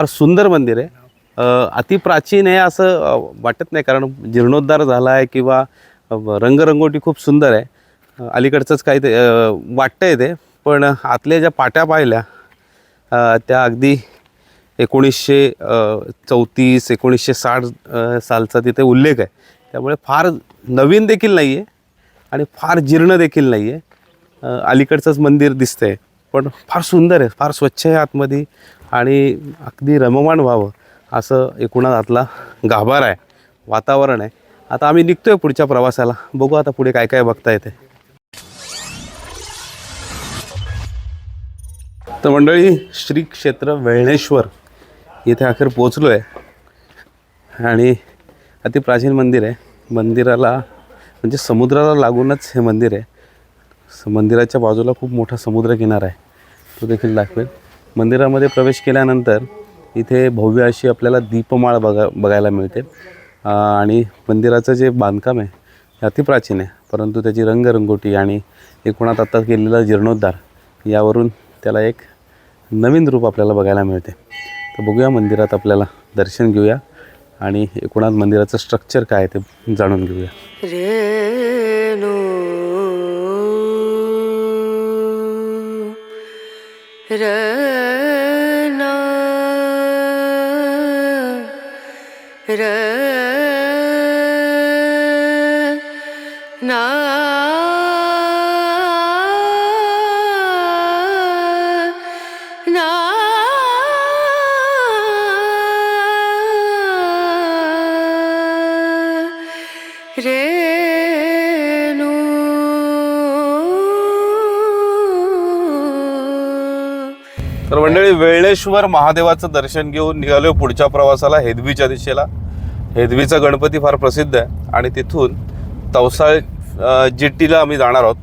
फार सुंदर मंदिर आहे. अतिप्राचीन आहे असं वाटत नाही कारण जीर्णोद्धार झाला आहे किंवा रंगरंगोटी खूप सुंदर आहे. अलीकडचंच काही ते वाटतं आहे ते पण आतल्या ज्या पाट्या पाहिल्या त्या अगदी एकोणीसशे चौतीस एकोणीसशे साठ सालचा तिथे उल्लेख आहे. त्यामुळे फार नवीन देखील नाही आहे आणि फार जीर्ण देखील नाही आहे अलीकडचंच मंदिर दिसतं आहे पण फार सुंदर आहे फार स्वच्छ आहे आतमध्ये आणि अगदी रममाण व्हावं असं एकूणच आतला गाभार आहे वातावरण आहे. आता आम्ही निघतोय पुढच्या प्रवासाला. बघू आता पुढे काय काय बघता येते तर मंडळी श्री क्षेत्र वेळणेश्वर इथे अखेर पोचलो आहे आणि अति प्राचीन मंदिर आहे. मंदिराला म्हणजे समुद्राला लागूनच हे मंदिर आहे. मंदिराच्या बाजूला खूप मोठा समुद्रकिनारा आहे. तो देखील दाखवेल. मंदिरामध्ये प्रवेश केल्यानंतर इथे भव्य अशी आपल्याला दीपमाळ बघा बघायला मिळते. आणि मंदिराचं जे बांधकाम आहे हे अतिप्राचीन आहे. परंतु त्याची रंगरंगोटी आणि एकूणात आत्ता केलेला जीर्णोद्धार यावरून त्याला एक नवीन रूप आपल्याला बघायला मिळते. तर बघूया मंदिरात आपल्याला दर्शन घेऊया आणि एकूणात मंदिराचं स्ट्रक्चर काय आहे ते जाणून घेऊया. ரனா ர நா तर वेळेश्वर महादेवाचं दर्शन घेऊन निघालो पुढच्या प्रवासाला हेदवीच्या दिशेला. हेदवीचा गणपती फार प्रसिद्ध आहे आणि तिथून तवसाळ जिट्टीला आम्ही जाणार आहोत.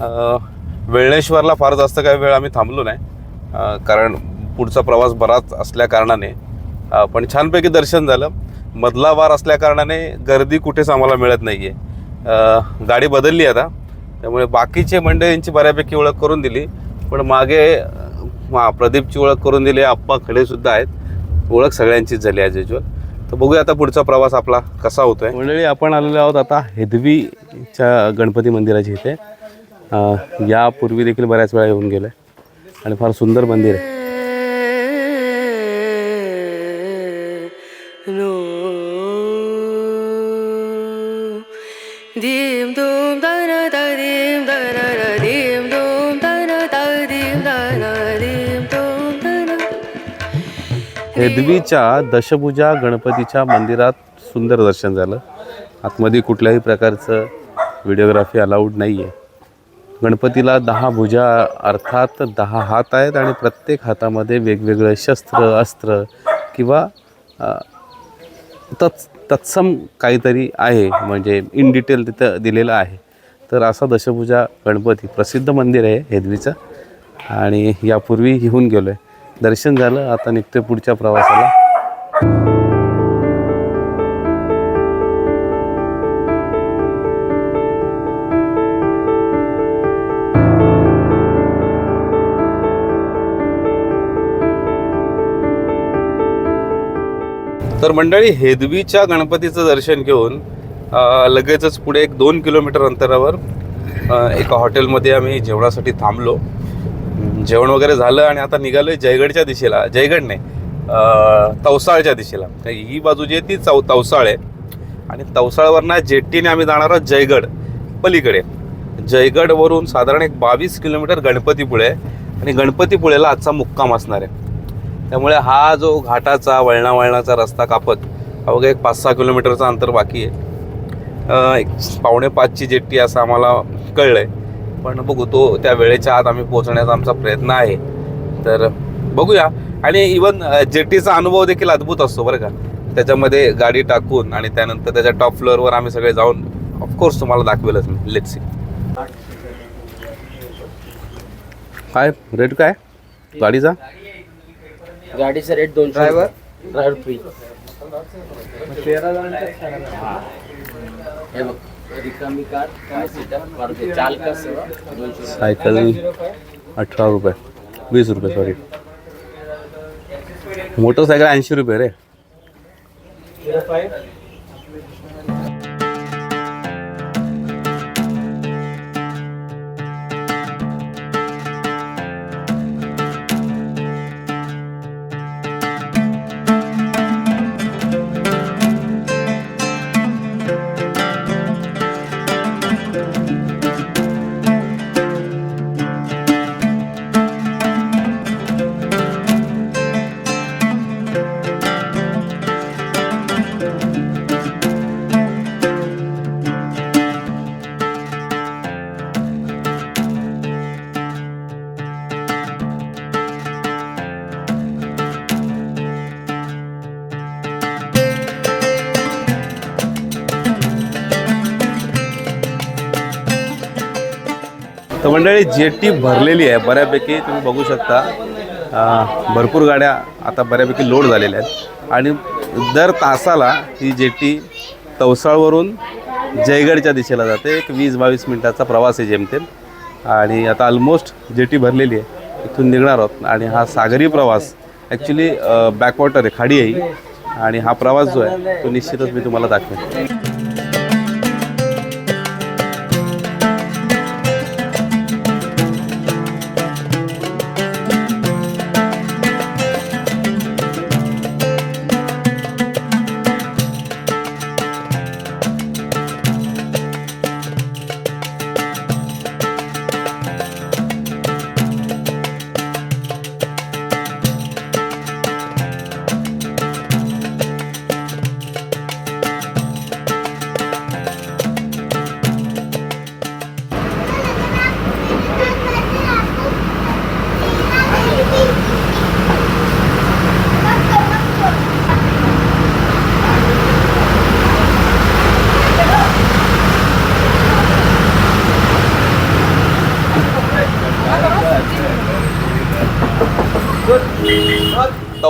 वेळेश्वरला वेळणेश्वरला फार जास्त काही वेळ आम्ही थांबलो नाही कारण पुढचा प्रवास बराच असल्या कारणाने पण छानपैकी दर्शन झालं. मधला वार असल्या कारणाने गर्दी कुठेच आम्हाला मिळत नाही आहे गाडी बदलली आता त्यामुळे बाकीचे मंडळींची बऱ्यापैकी ओळख करून दिली. पण मागे प्रदीपची ओळख करून दिली आप्पा खडे सुद्धा आहेत. ओळख सगळ्यांचीच झाली ॲज युजल तर बघूया आता पुढचा प्रवास आपला कसा होतोय. मंडळी आपण आलेलो आहोत आता हेदवीच्या गणपती मंदिराची इथे. यापूर्वी देखील बऱ्याच वेळा येऊन गेलो आणि फार सुंदर मंदिर आहे. नो. दीम दूम दन द दीम दन हेदवीच्या दशभुजा गणपतीच्या मंदिरात सुंदर दर्शन झालं. आतमध्ये कुठल्याही प्रकारचं व्हिडिओग्राफी अलाउड नाही आहे गणपतीला दहा भुजा अर्थात दहा हात आहेत आणि प्रत्येक हातामध्ये वेगवेगळं शस्त्र अस्त्र किंवा तत् तत्सम काहीतरी आहे. म्हणजे इन डिटेल तिथं दिलेलं आहे. तर असा दशभुजा गणपती प्रसिद्ध मंदिर आहे हेदवीचं. आणि यापूर्वी येऊन गेलो आहे दर्शन झालं आता निघतोय पुढच्या प्रवासाला. तर मंडळी हेदवीच्या गणपतीचं दर्शन घेऊन लगेचच पुढे एक दोन किलोमीटर अंतरावर एका हॉटेलमध्ये आम्ही जेवणासाठी थांबलो. जेवण वगैरे झालं आणि आता निघालोय जयगडच्या दिशेला. जयगड नाही तवसाळच्या दिशेला. ही बाजू जी आहे ती चौ तवसाळ आहे. आणि तवसाळवरनं जेट्टीने आम्ही जाणार आहोत जयगड पलीकडे. जयगडवरून साधारण एक बावीस किलोमीटर गणपतीपुळे आणि गणपतीपुळेला आजचा मुक्काम असणार आहे. त्यामुळे हा जो घाटाचा वळणा वळणाचा रस्ता कापत अवघ्या एक पाच सहा किलोमीटरचं अंतर बाकी आहे. एक पावणे पाचची जेट्टी असं आम्हाला कळलं आहे पण बघू तो त्या वेळेच्या आत आम्ही पोहोचण्याचा आमचा प्रयत्न आहे. तर बघूया. आणि इवन जेट्टीचा अनुभव देखील अद्भुत असतो बरं का. त्याच्यामध्ये गाडी टाकून आणि त्यानंतर त्याच्या टॉप फ्लोअरवर आम्ही सगळे जाऊन ऑफकोर्स तुम्हाला दाखवेलच मी. लेट सी काय रेट काय? गाडीचा? गाडीचा रेट दोनशे ड्रायव्हर ड्रायव्हर फ्री हे बघ. रिकामी कार सायकल अठरा रुपये. वीस रुपये सॉरी मोटरसायकल ऐंशी रुपये रे. मंडळी जेटी भरलेली आहे. बऱ्यापैकी तुम्ही बघू शकता. भरपूर गाड्या आता बऱ्यापैकी लोड झालेल्या आहेत. आणि दर तासाला ही जेटी तवसाळवरून जयगडच्या दिशेला जाते. एक वीस बावीस मिनटाचा प्रवास आहे जेमतेम. आणि आता ऑलमोस्ट जेटी भरलेली आहे. इथून निघणार आहोत. आणि हा सागरी प्रवास ॲक्च्युली बॅकवॉटर आहे खाडी आहे आणि हा प्रवास जो आहे तो निश्चितच मी तुम्हाला दाखवेन.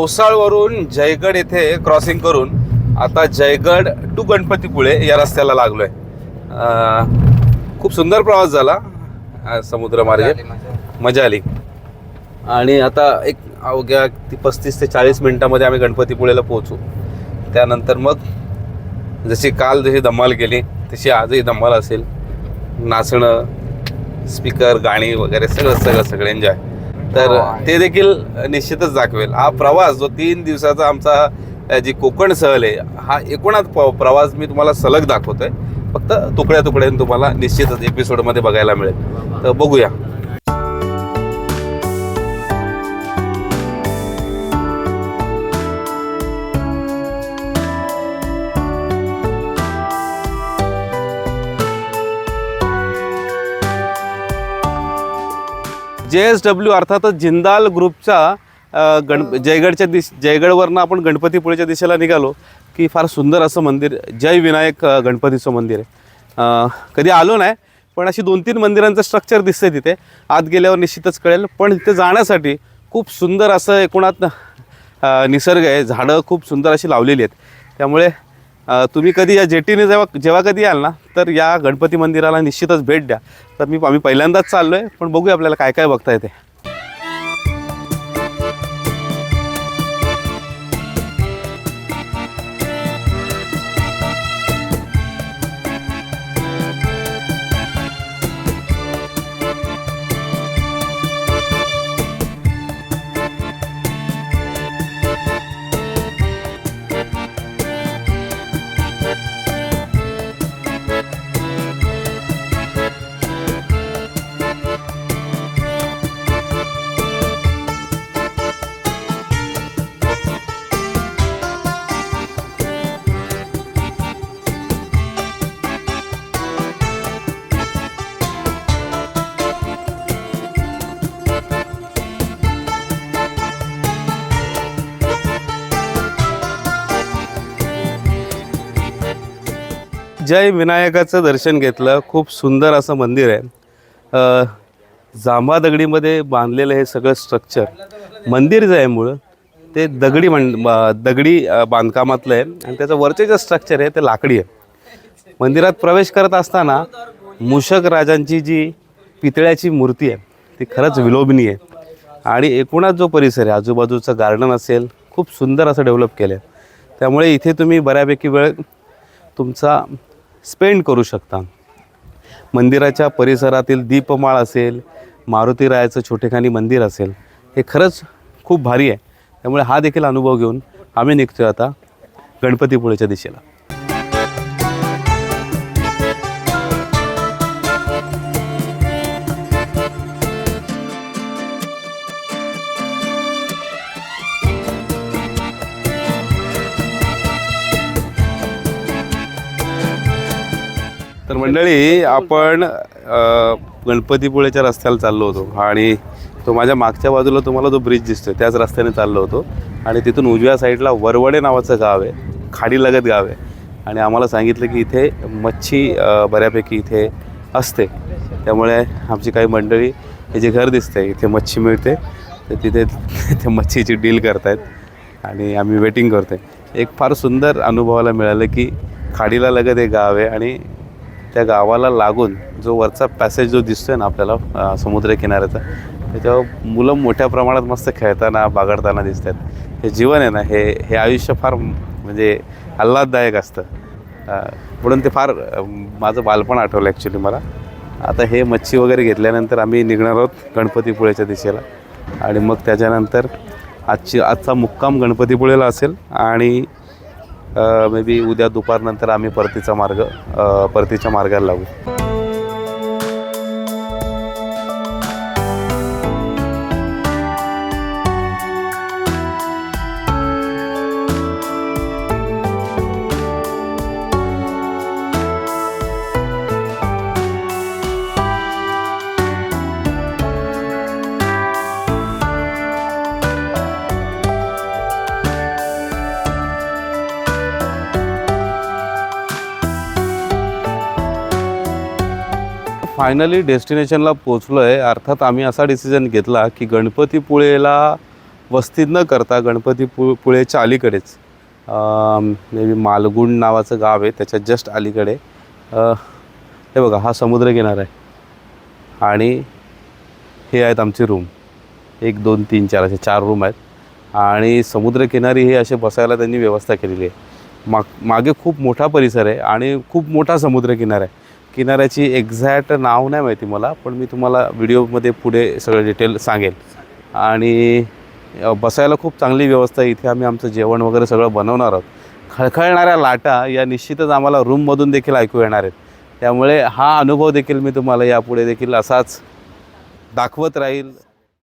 तवसाळवरून जयगड येथे क्रॉसिंग करून आता जयगड टू गणपतीपुळे या रस्त्याला लागलोय. अं, खूप सुंदर प्रवास झाला. समुद्रमार्गे. मजा आली आणि आता एक अवघ्या ती पस्तीस ते चाळीस मिनिटामध्ये आम्ही गणपतीपुळेला पोहोचू. त्यानंतर मग जशी काल जशी धमाल केली तशी आजही धमाल असेल. नाचणं स्पीकर गाणी वगैरे सगळं सगळं सगळं एन्जॉय तर ते देखील निश्चितच दाखवेल. हा प्रवास जो तीन दिवसाचा आमचा जी कोकण सहल आहे हा एकूणच प्रवास मी तुम्हाला सलग दाखवतोय. फक्त तुकड्या तुकड्याने तुम्हाला निश्चितच एपिसोडमध्ये बघायला मिळेल. तर बघूया. जे एस डब्ल्यू अर्थातच जिंदाल ग्रुपच्या अ, गण जयगडच्या दिश जयगडवरनं आपण गणपतीपुळेच्या दिशेला निघालो की फार सुंदर असं मंदिर जय विनायक गणपतीचं मंदिर आहे. कधी आलो नाही पण अशी दोन तीन मंदिरांचं स्ट्रक्चर दिसतंय तिथे. आत गेल्यावर निश्चितच कळेल पण तिथे जाण्यासाठी खूप सुंदर असं एकूणात निसर्ग आहे. झाडं खूप सुंदर अशी लावलेली आहेत. त्यामुळे तुम्ही कधी या जेटीने जेव्हा जेव्हा कधी याल ना तर या गणपती मंदिराला निश्चितच भेट द्या. तर मी आम्ही पहिल्यांदाच चाललो आहे पण बघूया आपल्याला काय काय बघता येते. जय विनायकाचं दर्शन घेतलं. खूप सुंदर असं मंदिर आहे. जांभा दगडीमध्ये बांधलेलं हे सगळं स्ट्रक्चर मंदिर जे आहे मुळं ते दगडी म्हण दगडी बांधकामातलं आहे. आणि त्याचं वरचे जे स्ट्रक्चर आहे ते लाकडी आहे. मंदिरात प्रवेश करत असताना मूषक राजांची जी पितळ्याची मूर्ती आहे ती खरंच विलोभनीय आहे. आणि एकूणच जो परिसर आहे आजूबाजूचं गार्डन असेल खूप सुंदर असं डेव्हलप केलं आहे त्यामुळे इथे तुम्ही बऱ्यापैकी वेळ तुमचा स्पेंड करू शकता. मंदिराच्या परिसरातील दीपमाळ असेल मारुती रायाचं छोटेखानी मंदिर असेल हे खरंच खूप भारी आहे. त्यामुळे हा देखील अनुभव घेऊन आम्ही निघतोय आता गणपतीपुळेच्या दिशेला. तर मंडळी आपण अ, गणपतीपुळेच्या रस्त्याला चाललो होतो आणि तो माझ्या मागच्या बाजूला तुम्हाला जो ब्रिज दिसतोय. त्याच रस्त्याने चाललो होतो. आणि तिथून उजव्या साईडला वरवडे नावाचं गाव आहे. खाडीलगत गाव आहे. आणि आम्हाला सांगितलं की इथे मच्छी अ, बऱ्यापैकी इथे असते. त्यामुळे आमची काही मंडळी हे जे घर दिसतंय इथे मच्छी मिळते. तर तिथे ते मच्छीची डील करतायत. आणि आम्ही वेटिंग करतोय. एक फार सुंदर अनुभवाला मिळालं की खाडीला लगत एक गाव आहे आणि त्या गावाला लागून जो वरचा पॅसेज जो दिसतोय ना आपल्याला समुद्रकिनाऱ्याचा त्याच्यावर मुलं मोठ्या प्रमाणात मस्त खेळताना बागडताना दिसत आहेत हे जीवन आहे ना हे हे आयुष्य फार म्हणजे आल्हाददायक असतं. म्हणून ते फार माझं बालपण आठवलं ॲक्च्युली मला. आता हे मच्छी वगैरे घेतल्यानंतर आम्ही निघणार आहोत गणपतीपुळेच्या दिशेला. आणि मग त्याच्यानंतर आजची आजचा मुक्काम गणपतीपुळेला असेल आणि मे बी उद्या दुपारनंतर आम्ही परतीचा मार्ग परतीच्या मार्गाला लागू. फायनली डेस्टिनेशनला पोचलो आहे अर्थात आम्ही असा डिसिजन घेतला की गणपतीपुळेला वस्तीत न करता गणपतीपु पुळेच्या अलीकडेच मे बी मालगुंड नावाचं गाव आहे त्याच्या जस्ट अलीकडे. हे बघा हा समुद्रकिनारा आहे. आणि हे आहेत आमचे रूम एक दोन तीन चार असे चार रूम आहेत. आणि समुद्रकिनारी हे असे बसायला त्यांनी व्यवस्था केलेली आहे. माग मागे खूप मोठा परिसर आहे आणि खूप मोठा समुद्रकिनारा आहे. किनाऱ्याची एक्झॅक्ट नाव नाही माहिती मला पण मी तुम्हाला व्हिडिओमध्ये पुढे सगळं डिटेल सांगेल. आणि बसायला खूप चांगली व्यवस्था आहे. इथे आम्ही आमचं जेवण वगैरे सगळं बनवणार आहोत. खळखळणाऱ्या लाटा या निश्चितच आम्हाला रूममधून देखील ऐकू येणार आहेत. त्यामुळे हा अनुभव देखील मी तुम्हाला यापुढे देखील असाच दाखवत राहील.